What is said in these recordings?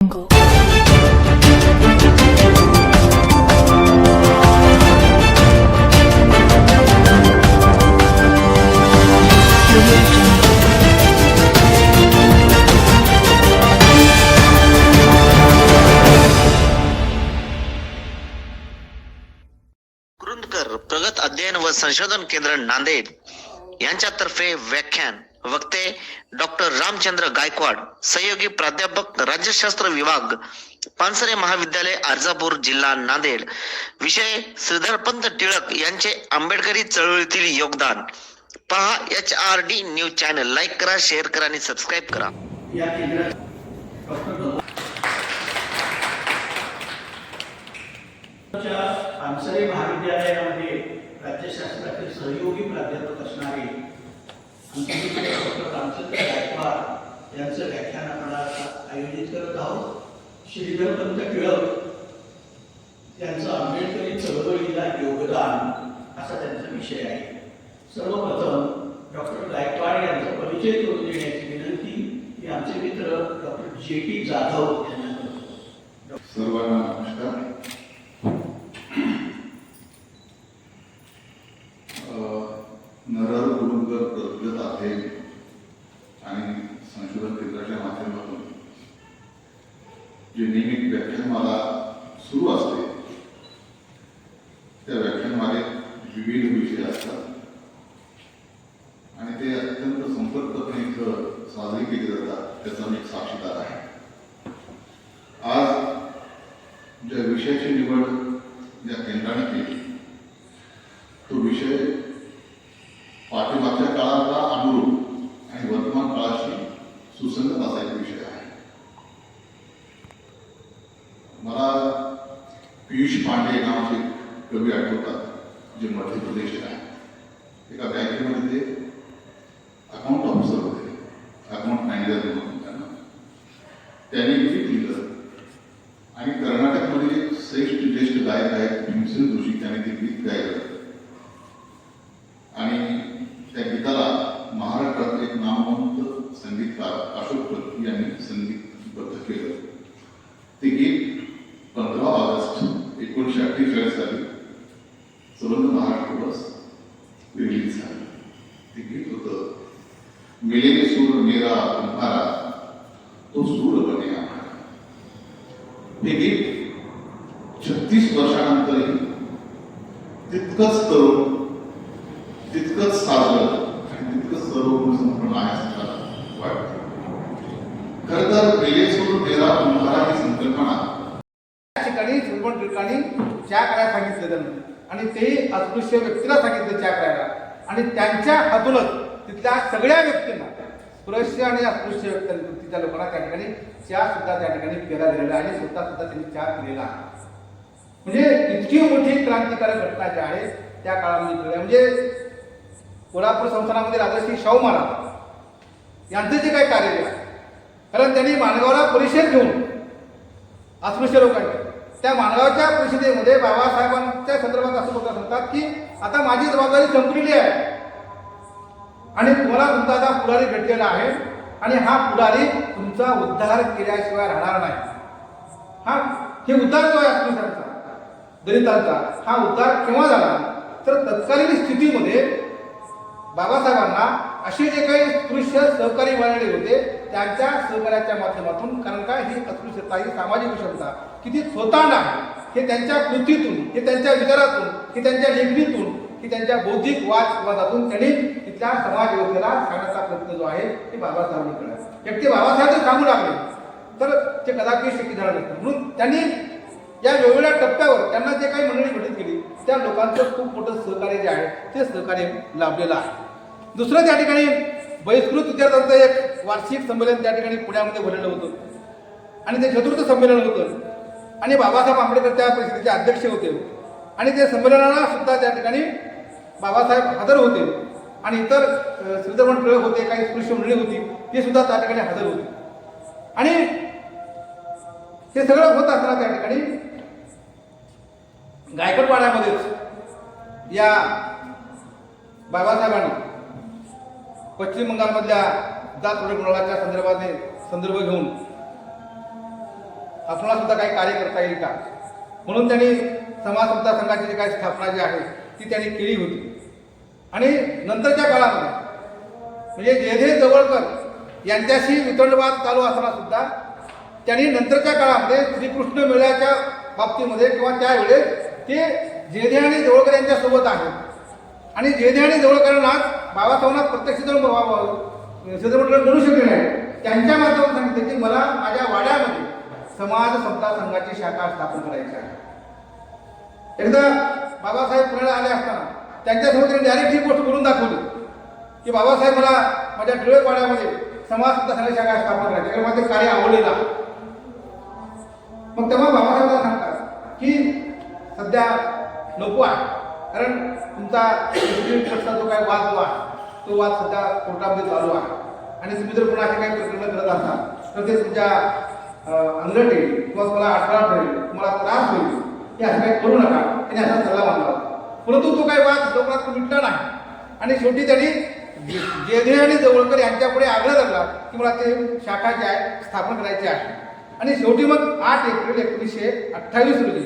jungle. Kurundkar प्रगत अध्ययन व संशोधन केंद्र नांदेड यांच्यातर्फे व्याख्यान वक्ते डॉक्टर रामचंद्र गायकवाड सहयोगी प्राध्यापक राज्यशास्त्र विभाग पानसरे महाविद्यालय अर्जापूर जिल्हा नांदेड. विषय श्रीधरपंत टिळक यांचे आंबेडकरी चळवळीतील योगदान. पहा H R D news channel. Like करा शेअर करा आणि सबस्क्राईब करा. पानसरे महाविद्यालयामध्ये राज्यशास्त्राचे सहयोगी प्राध्यापक यांचं व्याख्यान आपण आयोजित करत आहोत श्रीधरपंत टिळक यांचं आंबेडकरी चळवळीला योगदान असा त्यांचा विषय आहे सर्वप्रथम डॉक्टर गायकवाड यांचा परिचय करून देण्याची विनंती आमचे मित्र डॉक्टर जे टी जाधव यांना करतो सर्वांना नमस्कार अ, नरहर कुरुंकर प्रज्वत आहे आणि संशोधन केंद्राच्या माध्यमातून जे नियमित व्याख्यानमाला सुरू असते त्या व्याख्यानमालेत विविध विषय असतात. आणि ते अत्यंत संपर्कपणे इथं साजरी केले जातात त्याचा मी एक साक्षीदार आहे. आज ज्या विषयाची निवड या केंद्राने केली तो विषय पाठीमागच्या काळाला अनुरूप आणि वर्तमान काळाशी सुसंगत असा एक विषय आहे मला पियुष पांडे नावाचे कवी आठवतात मध्य एका बँकेमध्ये ते अकाउंट ऑफिसर होते. अकाउंट मॅनेजर म्हणून त्यांना. त्यांनी गीत लिहिलं आणि कर्नाटकमध्ये एक श्रेष्ठ ज्येष्ठ गायक आहेत भीमसेन जोशी त्याने ते गीत गायलं आणि त्या गीताला महाराष्ट्रात एक नामवंत संगीतकार अशोक पत्की यांनी संगीतबद्ध केलं ते गीत पंधरा ऑगस्ट एकोणीसशे अठ्ठेचाळीस साली संबंध महाराष्ट्र दिवस रिलीज झालं ते गीत होतं. मिलेने सूर मेरा तुम्हाला तो सूर बने आम्हाला. हे गीत छत्तीस वर्षानंतरही तितकंच तरुण तितकंच साजलं आणि तितकंच सर्वगुण संपन्न आहे असं मला वाटतं खरं तर मिलेसूर मेरा तुम्हारा ही संकल्पना त्या ठिकाणी श्रीमंत ठिकाणी चहा करायला सांगितलं त्यांना आणि ते अस्पृश्य व्यक्तीला सांगितलं चहा करायला आणि त्यांच्या हातूनच तिथल्या सगळ्या व्यक्तींना स्पृश्य आणि अस्पृश्य व्यक्ती तिथल्या लोकांना त्या ठिकाणी चहा सुद्धा त्या ठिकाणी प्यायला दिलेला आहे. आणि स्वतः सुद्धा त्यांनी चहा पिलेला आहे. म्हणजे इतकी मोठी क्रांतिकारक घटना ज्या आहेत त्या काळामध्ये म्हणजे कोल्हापूर संस्थानामध्ये राजश्री शाहू महाराज यांचं जे काही कार्य आहे कारण त्यांनी माणगावला परिषद घेऊन अस्पृश्य लोकांची त्या माणगावच्या परिषदेमध्ये बाबासाहेबांच्या संदर्भात असं बोलत सांगतात की आता माझी जबाबदारी संपलेली आहे. आणि तुम्हाला तुमचा पुढारी भेटलेला आहे आणि हा पुढारी तुमचा उद्धार केल्याशिवाय राहणार नाही. हा हे उद्धार जो आहे अस्पृश्यांचा दलितांचा हा उद्धार केव्हा झाला? तर तत्कालीन स्थितीमध्ये बाबासाहेबांना असे जे काही स्पृश्य सहकारी मिळालेले होते त्यांच्या सहकार्याच्या माध्यमातून कारण काय ही अस्पृश्यता ही सामाजिक विषमता किती स्वतः नाही हे त्यांच्या कृतीतून हे त्यांच्या विचारातून हे त्यांच्या लेखणीतून ही त्यांच्या बौद्धिक वादविवादातून त्यांनी तिथल्या समाज व्यवस्थेला सांगण्याचा प्रयत्न जो आहे ते बाबासाहेबांनी केला. एकटे बाबासाहेब जर सांगू लागले. तर ते कदापि शक्य झालं नसतं म्हणून त्यांनी या वेगवेगळ्या टप्प्यावर त्यांना जे काही मंडळी घटित केली त्या लोकांचं खूप मोठं सहकार्य जे आहे ते सहकार्य लाभलेलं आहे. दुसरं त्या ठिकाणी बहिष्कृत विद्यार्थ्यांचं एक वार्षिक संमेलन त्या ठिकाणी पुण्यामध्ये भरलेलं होतं. आणि ते चतुर्थ संमेलन होतं. आणि बाबासाहेब आंबेडकर त्या परिषदेचे अध्यक्ष होते. आणि ते संमेलनाला सुद्धा त्या ठिकाणी बाबासाहेब हजर होते. आणि इतर अ, श्रीधरमण टिळक होते काही स्पृश्य मंडळी होती ते सुद्धा त्या ठिकाणी हजर होते. आणि हे सगळं होत असताना त्या ठिकाणी गायकवाड्यामध्येच या बाबासाहेबांनी पश्चिम बंगालमधल्या जात प्रमुखाच्या संदर्भाने संदर्भ घेऊन आपणाला सुद्धा काही कार्य करता येईल का? म्हणून त्यांनी समाज संघाची जी काही स्थापना जी आहे ती त्यांनी केली होती. आणि नंतरच्या काळामध्ये म्हणजे जेधे जवळकर यांच्याशी वितंडवाद चालू असताना सुद्धा त्यांनी नंतरच्या काळामध्ये श्रीकृष्ण मेळ्याच्या बाबतीमध्ये किंवा त्यावेळेस ते जेधे आणि जवळकर यांच्यासोबत आहेत. आणि जेधे आणि जवळकरांनाच बाबासाहेबांना प्रत्यक्ष जाऊन सिद्धमंडळ मिळू शकले नाही. त्यांच्या माध्यमातून सांगितलं की मला माझ्या वाड्यामध्ये समाज समता संघाची शाखा स्थापन करायची आहे. एकदा बाबासाहेब पुण्याला आले असताना त्यांच्यासोबत त्यांनी डायरेक्ट ही गोष्ट करून दाखवली. की बाबासाहेब मला माझ्या टिळकवाड्यामध्ये समाज समता शाखा स्थापन करायची कारण मला ते कार्य आवडलेलं आहे. मग तेव्हा बाबासाहेबांना सांगतात की सध्या नको आहे. कारण तुमचा सुप्रीम जो काही वाद जो आहे तो वाद सध्या कोर्टामध्ये चालू आहे. आणि तुम्ही जर पुन्हा असे काही प्रकरण करत असाल तर ते तुमच्या अं, अंगलट येईल किंवा तुम्हाला अडथळा ठरेल तुम्हाला त्रास होईल. हे असं काही करू नका. त्याने असा सल्ला मानला होता परंतु तो काही वाद लवकरात मिटला नाही. आणि शेवटी त्यांनी जेधे आणि जवळकर यांच्यापुढे आग्रह धरला की मला ते शाखा जी आहे स्थापन करायची आहे. आणि शेवटी मग आठ एप्रिल एकोणीसशे अठ्ठावीस रोजी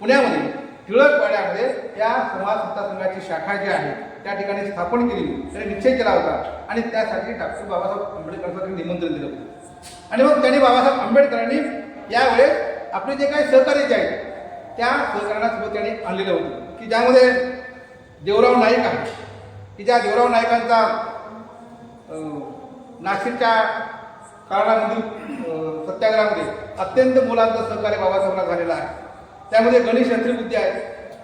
पुण्यामध्ये टिळकवाड्यामध्ये या समाज सत्ता संघाची शाखा जी आहे त्या ठिकाणी स्थापन केली. त्यांनी निश्चय केला होता. आणि त्यासाठी डॉक्टर बाबासाहेब आंबेडकरांसाठी निमंत्रण दिलं होतं. आणि मग त्यांनी बाबासाहेब आंबेडकरांनी यावेळेस आपले जे काही सहकार्य जे आहेत त्या सहकार्यांसोबत त्यांनी आणलेलं होतं. की ज्यामध्ये देवराव नाईक आहे. की ज्या देवराव नाईकांचा नाशिकच्या काळामधील सत्याग्रहामध्ये अत्यंत मुलांचं सहकार्य बाबासाहेबांना झालेलं आहे. त्यामध्ये गणेश यंत्रीबुद्धी आहे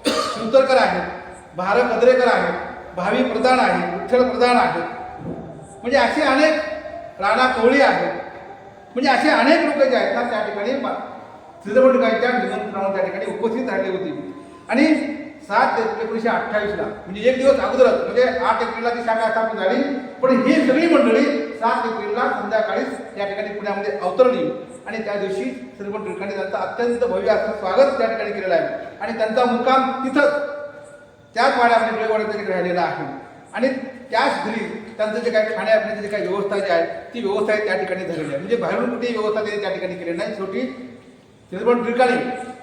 सुतरकर आहेत भारत कदरेकर आहेत भावी प्रधान आहे विठ्ठल प्रधान आहे. म्हणजे असे अनेक राणा कोहळी आहेत. म्हणजे असे अनेक लोक जे आहेत ना त्या ठिकाणी सिद्धमंडळाच्या निमंत्रणावर त्या ठिकाणी उपस्थित राहिली होती. आणि सात एप्रिल एकोणीसशे अठ्ठावीसला. म्हणजे एक दिवस अगोदरच. म्हणजे आठ एप्रिलला ती शाखा स्थापन झाली. पण ही सगळी मंडळी सात एप्रिलला संध्याकाळीच या ठिकाणी पुण्यामध्ये अवतरली. आणि त्या दिवशी श्रीमंत टिळकांनी त्यांचं अत्यंत भव्य असं स्वागत त्या ठिकाणी केलेलं आहे. आणि त्यांचा मुक्काम तिथंच त्याच वाड्यामध्ये टिळकवाड्यात त्यांनी राहिलेला आहे. आणि त्याच घरी त्यांचं जे काही खाण्यापिण्याची जी काही व्यवस्था जी आहे ती व्यवस्था त्या ठिकाणी झालेली आहे. म्हणजे बाहेरून कुठेही व्यवस्था त्यांनी त्या ठिकाणी केली नाही. शेवटी श्रीमंत टिळकाने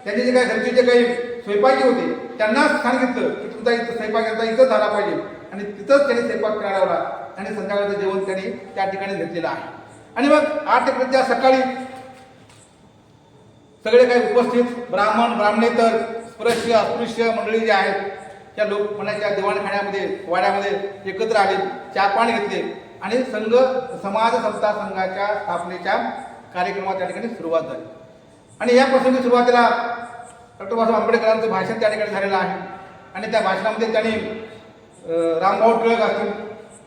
त्यांचे जे काही घरचे जे काही स्वयंपाकी होते त्यांना सांगितलं की तुमचा इथं स्वयंपाक यांचा इथंच झाला पाहिजे. आणि तिथंच त्यांनी स्वयंपाक करायला आणि संध्याकाळचं जेवण त्यांनी त्या ठिकाणी घेतलेलं आहे. आणि मग आठ एप्रिलच्या सकाळी सगळे काही उपस्थित ब्राह्मण ब्राह्मणेतर स्पृश्य अस्पृश्य मंडळी जे आहेत त्या लोक म्हणायच्या दिवाणखाण्यामध्ये वाड्यामध्ये एकत्र आले चार पाणी घेतले. आणि संघ समाज समता संघाच्या स्थापनेच्या कार्यक्रमात त्या ठिकाणी सुरुवात झाली. आणि या प्रसंगी सुरुवातीला डॉक्टर बाबासाहेब आंबेडकरांचं भाषण त्या ठिकाणी झालेलं आहे. आणि त्या भाषणामध्ये त्यांनी रामभाऊ टिळक असतील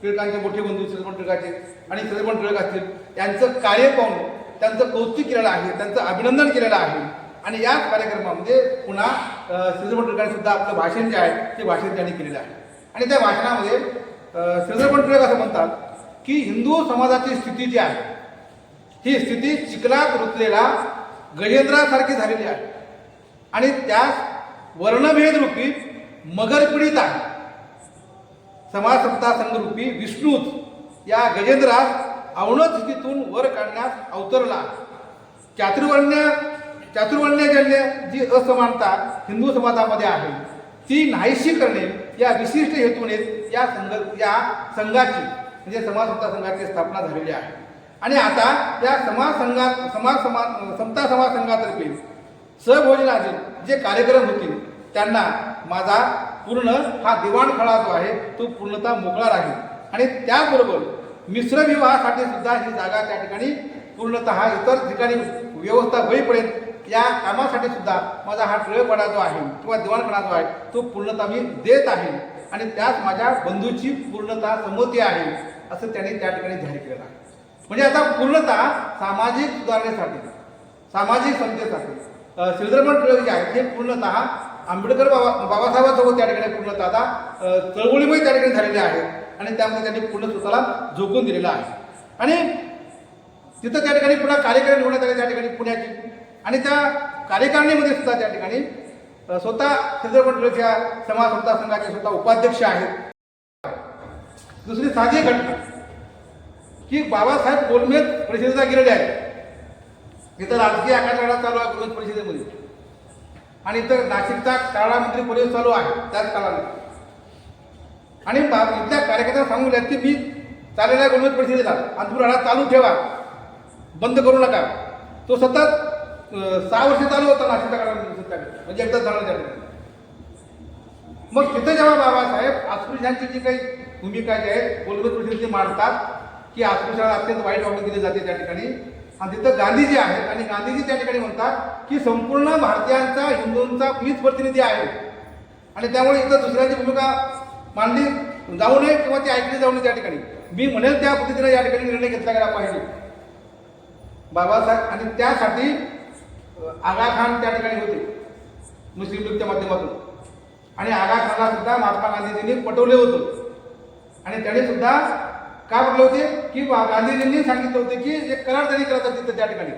टिळकांचे मोठे बंधू श्रीमंत टिळकाचे आणि श्रीमंत टिळक असतील यांचं कार्य पाहून त्यांचं कौतुक केलेलं आहे त्यांचं अभिनंदन केलेलं आहे. आणि याच कार्यक्रमामध्ये पुन्हा श्रीमंत टिळकांनी सुद्धा आपलं भाषण जे आहे ते भाषण त्यांनी केलेलं आहे. आणि त्या भाषणामध्ये श्रीमंत टिळक असं म्हणतात की हिंदू समाजाची स्थिती जी आहे ही स्थिती चिखलात रुतलेला गजेंद्रासारखी झालेली आहे. आणि त्यास वर्णभेदरूपी मगरपीडित मगर आहे. समाजसत्ता संघरूपी विष्णूच या गजेंद्रास अवनत स्थितीतून वर काढण्यास अवतरला. चातुर्वर्ण्य चातुर्वर्ण्यजन्य जी असमानता हिंदू समाजामध्ये आहे ती नाहीशी करणे या विशिष्ट हेतूने या संघ या संघाची म्हणजे समाजसत्ता संघाची स्थापना झालेली आहे. आणि आता त्या समाज संघात समाज समा समता समाज संघातर्फे सहभोजनाचे जे कार्यक्रम होतील त्यांना माझा पूर्ण हा दिवाणखळा जो आहे तो पूर्णतः मोकळा राहील. आणि त्याचबरोबर मिश्र विवाहासाठी सुद्धा ही जागा त्या ठिकाणी पूर्णतः इतर ठिकाणी व्यवस्था होईपर्यंत या कामासाठी सुद्धा माझा हा टिळकवाडा जो आहे किंवा दिवाणखणा जो आहे तो पूर्णतः मी देत आहे. आणि त्यात माझ्या बंधूची पूर्णतः संमती आहे असं त्यांनी त्या ठिकाणी जाहीर केलं आहे. म्हणजे आता पूर्णतः सामाजिक सुधारणेसाठी सामाजिक समतेसाठी अ, श्रीधरमण टिळक जे आहेत हे पूर्णतः आंबेडकर बाबा बाबासाहेबांसोबत त्या ठिकाणी पूर्णतः आता चळवळीमुळे त्या ठिकाणी झालेले आहेत आणि त्यामध्ये त्यांनी पूर्ण स्वतःला झोकून दिलेला आहे. आणि तिथं त्या ठिकाणी पुन्हा कार्यक्रम निवडण्यात आले त्या ठिकाणी पुण्याची. आणि त्या कार्यकारिणीमध्ये सुद्धा त्या ठिकाणी स्वतः श्रीधरमण टिळक समाज समता संघाचे स्वतः उपाध्यक्ष आहेत. दुसरी साधी घटना. की बाबासाहेब गोलमेज परिषदेला गेलेले आहेत इथं राजकीय आखाडा चालू आहे गोलमेज परिषदेमध्ये. आणि इथं नाशिकचा काळा मंत्री परिषद चालू आहे त्याच काळामध्ये. आणि बा- इथल्या कार्यकर्त्यांना सांगून द्या की मी चाललेल्या गोलमेज परिषदेला अंतपूर राडा चालू ठेवा. बंद करू नका. तो सतत सहा वर्ष चालू होता नाशिकच्या काळामध्ये म्हणजे एकदा झाला त्याकडे मग तिथं जेव्हा बाबासाहेब अस्पृश्यांची जी काही भूमिका जी आहे गोलमेज परिषदेची मांडतात की अस्पृश्याला अत्यंत वाईट वागणूक दिली जाते त्या ठिकाणी. आणि तिथं गांधीजी आहेत आणि गांधीजी त्या ठिकाणी म्हणतात की संपूर्ण भारतीयांचा हिंदूंचा मीच प्रतिनिधी आहे. आणि त्यामुळे इथं दुसऱ्याची भूमिका मांडली जाऊ नये किंवा ती ऐकली जाऊ नये त्या ठिकाणी. मी म्हणेल त्या पद्धतीने या ठिकाणी निर्णय घेतला गेला पाहिजे. बाबासाहेब आणि त्यासाठी आगा खान त्या ठिकाणी होते मुस्लिम लीगच्या माध्यमातून. आणि आगा खानला सुद्धा महात्मा गांधीजींनी पटवले होतं. आणि त्याने सुद्धा काय म्हटले होते? की बा- गांधीजींनी सांगितलं होते की एक करार त्यांनी करत तिथं त्या ठिकाणी.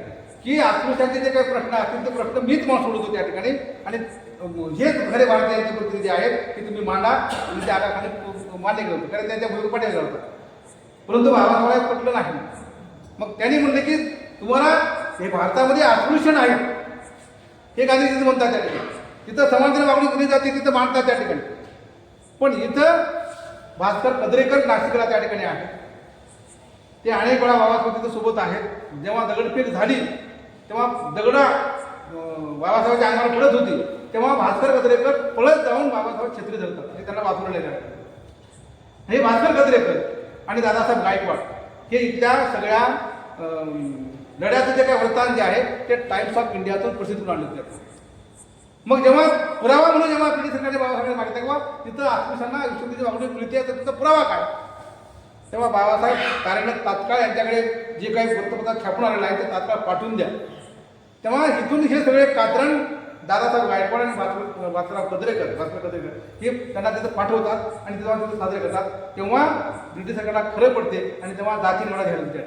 की अस्पृश्यांचे जे काही प्रश्न असतील ते प्रश्न मीच मग सोडवतो त्या ठिकाणी. आणि हेच खरे भारतीयांचे प्रतिनिधी आहेत की तुम्ही मांडा. आणि त्या आगा मान्य केलं होतं. कारण त्यांच्या भूमिका पटेल होता परंतु बाबासाहेब पटलं नाही. मग त्यांनी म्हणले की तुम्हाला हे भारतामध्ये अस्पृश्य आहे हे गांधीजी म्हणतात त्या ठिकाणी. तिथं समांतर वागणूक दिली जाते तिथं मांडतात त्या ठिकाणी. पण इथं भास्कर कदरेकर नाशिकला त्या ठिकाणी आहे ते अनेक वेळा बाबासाहेब तिथं सोबत आहेत. जेव्हा दगडफेक झाली तेव्हा दगडा बाबासाहेबांच्या अंगावर पडत होती तेव्हा भास्कर कदरेकर पळत जाऊन बाबासाहेब छत्री धरतात. हे त्यांना वाचवलेले आहे. हे भास्कर कदरेकर आणि दादासाहेब गायकवाड हे इथल्या सगळ्या लढ्याचं जे काही वृत्तांत जे आहे ते टाइम्स ऑफ इंडियातून प्रसिद्ध करून आणलं जातं मग जेव्हा पुरावा म्हणून जेव्हा ब्रिटिश सरकारने बाबासाहेब मागितलं तेव्हा तिथं आत्मसांना विश्वविद्यालय वागणूक मिळते तर तिथं पुरावा काय? तेव्हा बाबासाहेब कार्यरत तात्काळ यांच्याकडे जे काही वृत्तपत्रात छापून आलेलं आहे ते तात्काळ पाठवून द्या. तेव्हा इथून हे सगळे कात्रण दादासाहेब गायकवाड आणि भास्कर भास्करराव कदरेकर भास्कर कदरेकर हे त्यांना तिथं पाठवतात आणि तेव्हा तिथं साजरे करतात. तेव्हा ब्रिटिश सरकारला खरं पडते आणि तेव्हा जाती लढा घ्यायला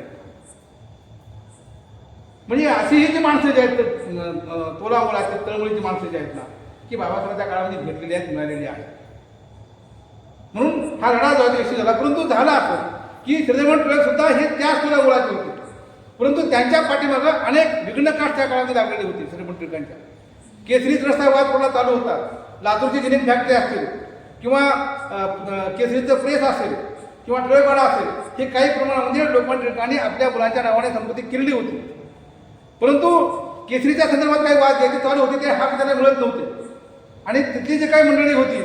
म्हणजे अशी ही जी माणसं जे आहेत अं, तोला तळमळीची माणसं जी आहेत ना की बाबासाहेबांच्या काळामध्ये भेटलेली आहेत मिळालेली आहेत. म्हणून हा लढा जो आहे झाला. परंतु झाला असं की श्रीधरमण टिळक सुद्धा हे त्याच तुलागुळाचे होते. परंतु त्यांच्या पाठीमागं अनेक विघ्नकाठ त्या काळामध्ये लागलेले होती श्रीमंत टिळकांच्या. केसरीच रस्ता वाद कोणा चालू होता. लातूरची जिनिंग फॅक्टरी असतील किंवा केसरीचं प्रेस असेल किंवा टिळकवाडा असेल हे काही प्रमाणामध्ये लोकमान्य टिळकांनी आपल्या मुलांच्या नावाने संपत्ती केलेली होती. परंतु केसरीच्या संदर्भात काही वाद घ्यायचे चालू होते ते हा त्यांना मिळत नव्हते. आणि तिथली जी काही मंडळी होती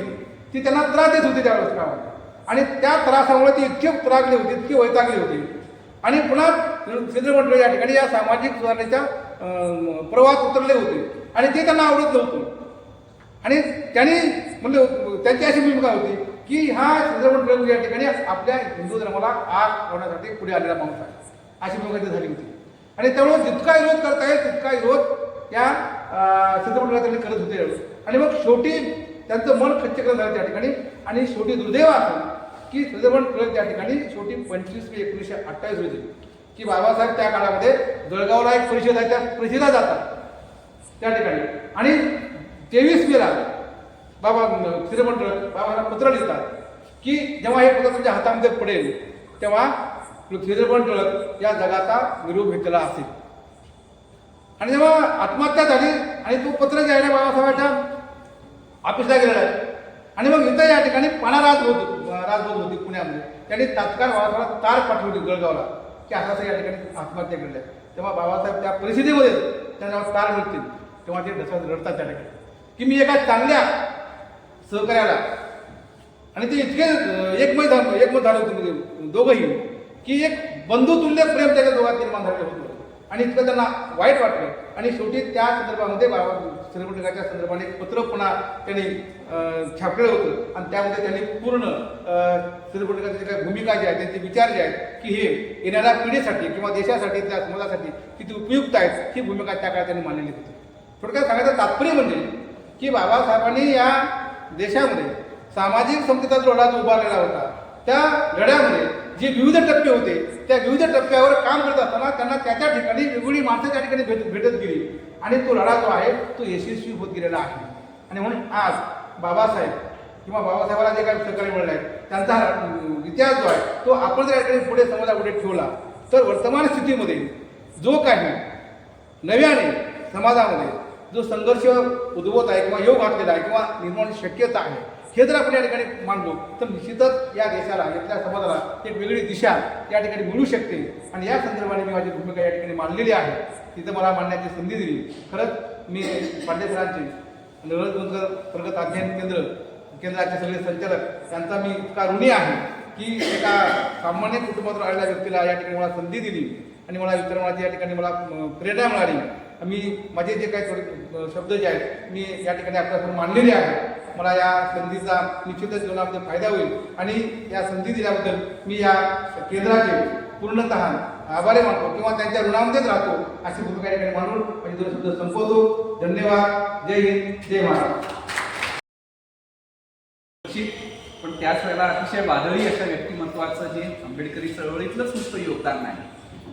ती त्यांना त्रास देत होती त्यावेळेस काळामध्ये आणि त्या त्रासामुळे ती इतकी त्रागली होती इतकी वैतागली होती. आणि पुन्हा सिंध मंडळ या ठिकाणी या सामाजिक सुधारणेच्या प्रवाहात उतरले होते. आणि ते त्यांना आवडत नव्हतं. आणि त्यांनी म्हणजे त्यांची अशी भूमिका होती की हा सिंधुदुर्ग या ठिकाणी आपल्या हिंदू धर्माला आग लावण्यासाठी पुढे आलेला माणूस आहे. अशी भूमिका ती झाली होती. आणि त्यामुळे जितका विरोध करता येईल तितका विरोध या सिद्धमंडळात त्यांनी करत होते. आणि मग शेवटी त्यांचं मन खच्चीकरण झालं त्या ठिकाणी. आणि शेवटी दुर्दैव असं की सिद्धमंड टिळक त्या ठिकाणी शेवटी पंचवीस मे एकोणीसशे अठ्ठावीस रोजी की बाबासाहेब त्या काळामध्ये जळगावला एक परिषद आहे त्या परिषदेला जातात त्या ठिकाणी. आणि तेवीस मेला बाबा सिद्धमंडळ बाबांना पत्र लिहितात की जेव्हा हे पत्र तुमच्या हातामध्ये पडेल तेव्हा श्रीधरमण टळक या जगाचा निरोप घेतलेला असेल. आणि जेव्हा आत्महत्या झाली आणि तो पत्र जे आहे बाबासाहेबांच्या ऑफिसला गेलेला आहे. आणि मग इथं या ठिकाणी पाणा राज होत राजभोग होती पुण्यामध्ये. त्यांनी तात्काळ बाबासाहेब तार पाठवली गळगावला की असं या ठिकाणी आत्महत्या केली आहे. तेव्हा बाबासाहेब त्या परिस्थितीमध्ये त्यांना तार मिळतील. तेव्हा ते ढसात रडतात त्या ठिकाणी. की मी एका चांगल्या सहकार्याला आणि ते इतके एकमत झालं एकमत झालं होतं म्हणजे दोघंही. की एक बंधुतुल्य प्रेम त्याच्या दोघात निर्माण झालेलं होतं आणि इतकं त्यांना वाईट वाटलं. आणि शेवटी त्या संदर्भामध्ये बाबा श्रीमंडळाच्या संदर्भाने एक पत्र पुन्हा त्यांनी छापलेलं होतं. आणि त्यामध्ये त्यांनी पूर्ण श्रीमंडळाची काही भूमिका जी आहे त्यांचे विचार जे आहेत की हे येणाऱ्या पिढीसाठी किंवा देशासाठी त्या समाजासाठी किती उपयुक्त आहेत ही भूमिका त्या काळात त्यांनी मांडलेली होती. थोडक्यात सांगायचं तात्पर्य म्हणजे की बाबासाहेबांनी या देशामध्ये सामाजिक समतेचा जो लढा जो उभारलेला होता त्या लढ्यामध्ये जे विविध टप्पे होते त्या विविध टप्प्यावर काम करत असताना त्यांना त्याच्या ठिकाणी वेगवेगळी माणसं त्या ठिकाणी भेट भेटत गेली. आणि तो लढा जो आहे तो यशस्वी होत गेलेला आहे. आणि म्हणून आज बाबासाहेब किंवा बाबासाहेबाला जे काही सहकार्य मिळलं आहे त्यांचा इतिहास जो आहे तो आपण जर ठिकाणी पुढे समाजापुढे ठेवला तर वर्तमान स्थितीमध्ये जो काही नव्याने समाजामध्ये जो संघर्ष उद्भवत आहे किंवा योग घातलेला आहे किंवा निर्माण शक्यता आहे हे जर आपण या ठिकाणी मांडलो तर निश्चितच या देशाला इथल्या समाजाला एक वेगळी दिशा या ठिकाणी मिळू शकते. आणि या संदर्भाने मी माझी भूमिका या ठिकाणी मांडलेली आहे. तिथं मला मांडण्याची संधी दिली. खरंच मी पांडेसरांचे सरांचे प्रगत अध्ययन केंद्र केंद्राचे सगळे संचालक त्यांचा मी इतका ऋणी आहे की एका सामान्य कुटुंबातून आलेल्या व्यक्तीला या ठिकाणी मला संधी दिली आणि मला वितरणाची या ठिकाणी मला प्रेरणा मिळाली. मी माझे जे काही शब्द जे आहेत मी या ठिकाणी आपल्यासमोर मांडलेले आहे मला या संधीचा निश्चितच जीवनामध्ये फायदा होईल. आणि या संधी दिल्याबद्दल मी या केंद्राचे पूर्णतः आभारी मानतो किंवा त्यांच्या ऋणामध्येच राहतो अशी भूमिका या ठिकाणी मानून म्हणजे दोन शब्द संपवतो. धन्यवाद. जय हिंद. जय महाराष्ट्र. पण त्याच वेळेला अतिशय वादळी अशा व्यक्तिमत्वाचं जे आंबेडकरी चळवळीतलंच नुसतं योगदान नाही.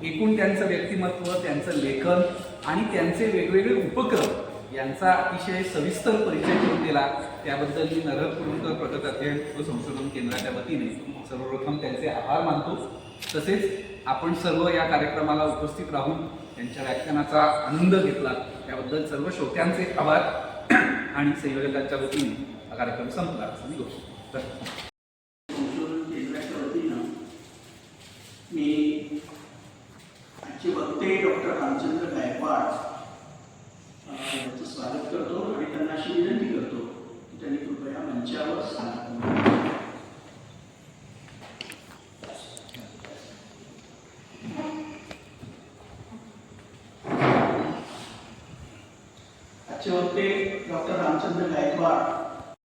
एकूण त्यांचं व्यक्तिमत्व त्यांचं लेखन आणि त्यांचे वेगवेगळे उपक्रम यांचा अतिशय सविस्तर परिचय करून दिला. त्याबद्दल मी नरहर कुरुंकर प्रगत अध्ययन व संशोधन केंद्राच्या वतीने सर्वप्रथम त्यांचे आभार मानतो. तसेच आपण सर्व या कार्यक्रमाला उपस्थित राहून त्यांच्या व्याख्यानाचा आनंद घेतला. त्याबद्दल सर्व श्रोत्यांचे आभार. आणि संयोजकांच्या वतीने हा कार्यक्रम संपला. असं मी गोष्ट